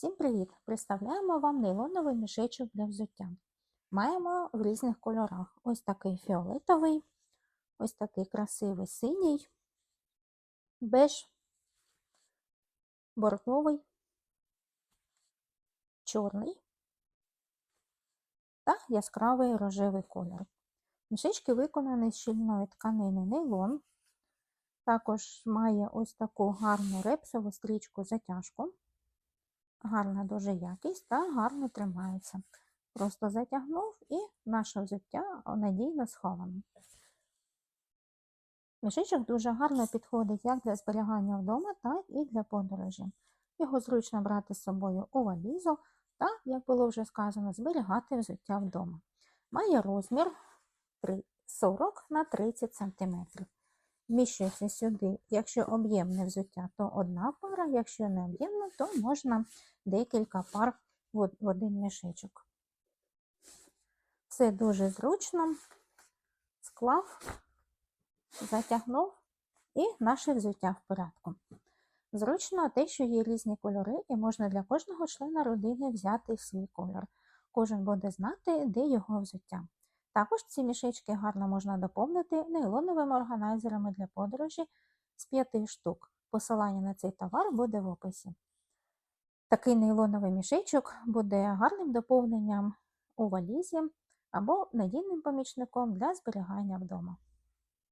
Всім привіт! Представляємо вам нейлоновий мішечок для взуття. Маємо в різних кольорах. Ось такий фіолетовий, ось такий красивий синій, беж, бордовий, чорний та яскравий рожевий колір. Мішечки виконані з щільної тканини нейлон. Також має ось таку гарну репсову стрічку затяжку гарна дуже якість та гарно тримається. Просто затягнув і наше взуття надійно сховано. Мішечок дуже гарно підходить як для зберігання вдома, так і для подорожі. Його зручно брати з собою у валізу та, як було вже сказано, зберігати взуття вдома. Має розмір 40 на 30 см. Вміщується сюди, якщо об'ємне взуття, то одна пара, якщо не об'ємне, то можна декілька пар в один мішечок. Все дуже зручно, склав, затягнув і наше взуття в порядку. Зручно те, що є різні кольори, і можна для кожного члена родини взяти свій кольор. Кожен буде знати, де його взуття. Також ці мішечки гарно можна доповнити нейлоновими органайзерами для подорожі з 5 штук. Посилання на цей товар буде в описі. Такий нейлоновий мішечок буде гарним доповненням у валізі або надійним помічником для зберігання вдома.